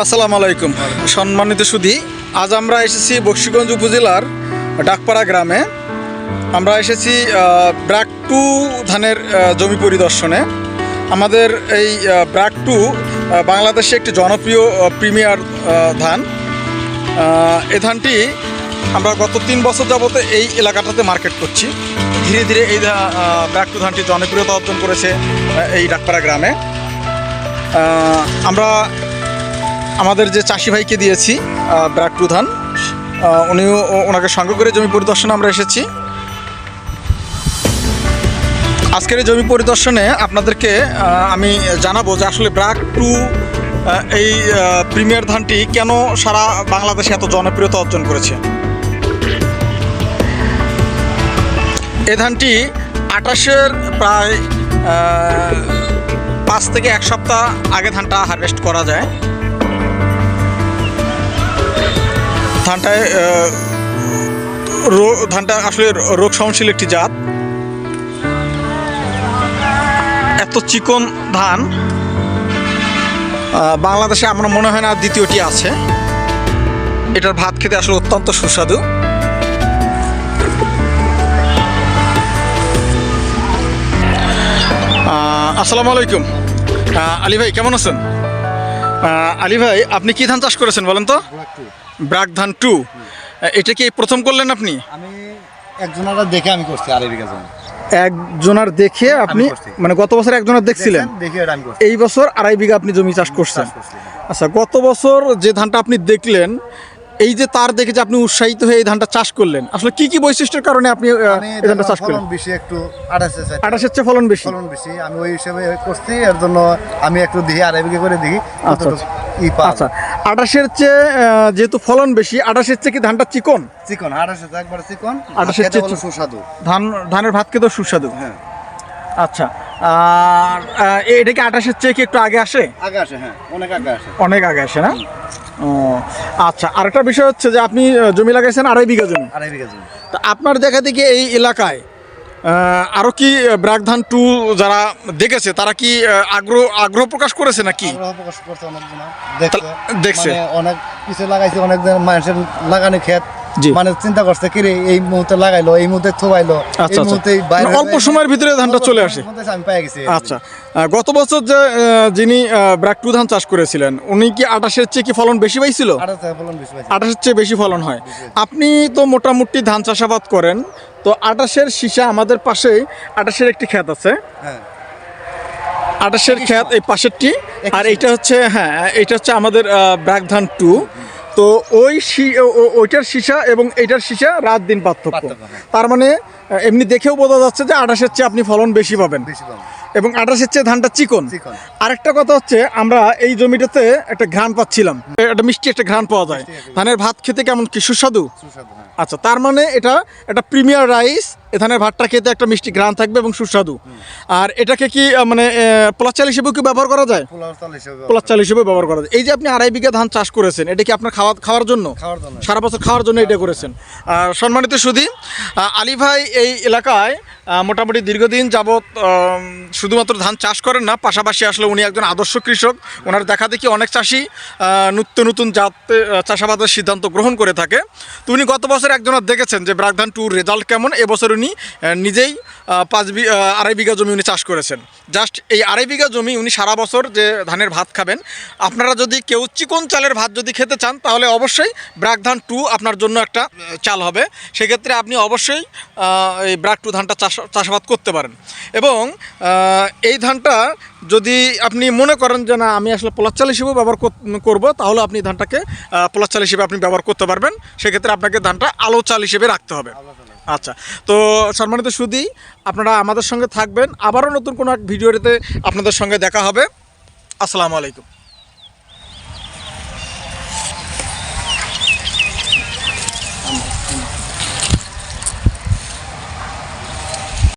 আসসালামু আলাইকুম। সম্মানিত সুধী, আজ আমরা এসেছি বক্সিগঞ্জ উপজেলার ডাকপাড়া গ্রামে। আমরা এসেছি ব্র্যাক টু ধানের জমি পরিদর্শনে। আমাদের এই ব্র্যাক টু বাংলাদেশে একটি জনপ্রিয় প্রিমিয়ার ধান। এই ধানটি আমরা গত তিন বছর যাবতে এই এলাকাটাতে মার্কেট করছি। ধীরে ধীরে এই ব্র্যাক টু ধানটি জনপ্রিয়তা অর্জন করেছে এই ডাকপাড়া গ্রামে। আমরা আমাদের যে চাষি ভাইকে দিয়েছি ব্রাক ব্র্যাক টু ধান আহ, উনিও ওনাকে সঙ্গে করে জমি পরিদর্শনে আমরা এসেছি। আজকের এই জমি পরিদর্শনে আপনাদেরকে আমি জানাব যে আসলে ব্র্যাক টু এই প্রিমিয়ার ধানটি কেন সারা বাংলাদেশে এত জনপ্রিয়তা অর্জন করেছে। এই ধানটি আটাশের প্রায় পাঁচ থেকে এক সপ্তাহ আগে ধানটা হারভেস্ট করা যায়। ধানটায় ধানটা আসলে রোগ সহনশীল একটি জাত। এত চিকন ধান বাংলাদেশে আমার মনে হয় না দ্বিতীয়টি আছে। এটার ভাত খেতে আসলে অত্যন্ত সুস্বাদু। আসসালামু আলাইকুম। আলী ভাই, কেমন আছেন? আলী ভাই, আপনি কি ধান চাষ করেছেন বলেন তো? ব্রাক ধান টু এটা কি প্রথম করলেন আপনি? আমি একজনারা দেখে আমি করছি আড়াই বিঘা জমি। একজনার দেখে আপনি মানে গত বছর একজনের দেখছিলেন? এই বছর আড়াই বিঘা আপনি জমি চাষ করছেন। হ্যাঁ। আচ্ছা গত বছর যে ধানটা আপনি দেখলেন এই যে তার দেখে যে আপনি উৎসাহিত হয়ে এই ধানটা চাষ করলেন আসলে কি কি বৈশিষ্ট্যের কারণে আপনি এই ধানটা চাষ করলেন? বেশি একটু আঠাশের চেয়ে ফলন বেশি? ফলন বেশি আমি ওই হিসেবে করছি এর জন্য আমি একটু দেখি আড়াই বিঘা করে দেখি আচ্ছা, পা আচ্ছা আঠাশের চেয়ে যেহেতু ফলন বেশি আঠাশের চেয়ে কি ধানটা চিকন? চিকন আঠাশে একবার চিকন আঠাশের চেয়ে সুস্বাদু। ধান ধানের ভাত খেতেও সুস্বাদু। হ্যাঁ। আচ্ছা আর এটা কি আঠাশের চেয়ে কি একটু আগে আসে? আগে আসে হ্যাঁ অনেক আগে আসে। অনেক আগে আসে না? ও আচ্ছা আরেকটা বিষয় হচ্ছে যে আপনি জমি লাগাইছেন আড়াই বিঘা জমি। আড়াই বিঘা জমি। তা আপনার দেখা দেখি এই এলাকায় আহ, আরও কি ব্র্যাক ধান টু যারা দেখেছে তারা কি আগ্রহ আগ্রহ প্রকাশ করেছে নাকি? দেখছে। মানে অনেক কিছু লাগাইছে অনেকজন মানুষের লাগানো ক্ষেত। মানে চিন্তা করছে কি রে এই মুহূর্তে লাগাইলো এই মুহূর্তে থুবাইলো এই আচ্ছা আচ্ছা। মুহূর্তে মানে অল্প সময়ের ভিতরে ধানটা চলে আসে। আমি পেয়ে গেছি। আচ্ছা। গত বছর যে যিনি ব্র্যাক টু ধান চাষ করেছিলেন উনি কি আঠাশের চেয়ে কি ফলন বেশি পাইছিল? আঠাশের চেয়ে বেশি ফলন হয়। আপনি তো মোটামুটি ধান চাষাবাদ করেন তো আটাশের সীসা আমাদের পাশেই আটাশের একটি ক্ষেত আছে। হ্যাঁ। আটাশের ক্ষেত এই পাশেরটি আর এইটা হচ্ছে হ্যাঁ এটা হচ্ছে আমাদের ব্র্যাক ধান টু। তো ওই ওইটার সীসা এবং এইটার সীসা রাত দিন পার্থক্য। হ্যাঁ। তার মানে এমনি দেখেও বোঝা যাচ্ছে যে আটাশের চেয়ে আপনি ফলন বেশি পাবেন। এবং আঠাশের চেয়ে ধানটা চিকন। আরেকটা কথা হচ্ছে আমরা এই জমিটাতে একটা ঘ্রাণ পাচ্ছিলাম। একটা মিষ্টি একটা ঘ্রাণ পাওয়া যায়। ধানের ভাত খেতে কেমন কি সুস্বাদু? সুস্বাদু হ্যাঁ। আচ্ছা তার মানে এটা একটা প্রিমিয়ার রাইস এ ধানের ভাতটা খেতে একটা মিষ্টি ঘ্রাণ থাকবে এবং সুস্বাদু। আর এটাকে কি মানে পোলার চাল হিসেবেও কি ব্যবহার করা যায়? হিসেবে পোলার চাল হিসেবে ব্যবহার করা যায়। এই যে আপনি আড়াই বিঘা ধান চাষ করেছেন এটা কি আপনার খাওয়া খাওয়ার জন্য? সারা বছর খাওয়ার জন্য এটা করেছেন। আর সম্মানিত সুধী আলী ভাই এই এলাকায় মোটামুটি দীর্ঘদিন যাবৎ শুধুমাত্র ধান চাষ করেন না পাশাপাশি আসলে উনি একজন আদর্শ কৃষক। ওনার দেখা দেখি অনেক চাষি নিত্য নতুন জাত চাষাবাদের সিদ্ধান্ত গ্রহণ করে থাকে। তো উনি গত বছর একজনের দেখেছেন যে ব্রাক ধান টুর রেজাল্ট কেমন এবছর উনি আহ, নিজেই পাঁচ বি আড়াই বিঘা জমি উনি চাষ করেছেন। জাস্ট এই আড়াই বিঘা জমি উনি সারা বছর যে ধানের ভাত খাবেন আপনারা যদি কেউ চিকন চালের ভাত যদি খেতে চান তাহলে অবশ্যই ব্রাক ধান টু আপনার জন্য একটা চাল হবে। সেক্ষেত্রে আপনি অবশ্যই এই ব্রাক টু ধানটা চাষ চাষাবাদ করতে পারেন। এবং এই ধানটা যদি আপনি মনে করেন যে না আমি আসলে পোলার চাল হিসেবেও ব্যবহার কর- করব তাহলে আপনি ধানটাকে পোলার চাল হিসেবে আপনি ব্যবহার করতে পারবেন। সেক্ষেত্রে আপনাকে ধানটা আলো চাল হিসেবে রাখতে হবে। আচ্ছা তো সম্মানিত সুদি আপনারা আমাদের সঙ্গে থাকবেন। আবারও নতুন কোনো এক ভিডিওতে আপনাদের সঙ্গে দেখা হবে। আসসালামু আলাইকুম।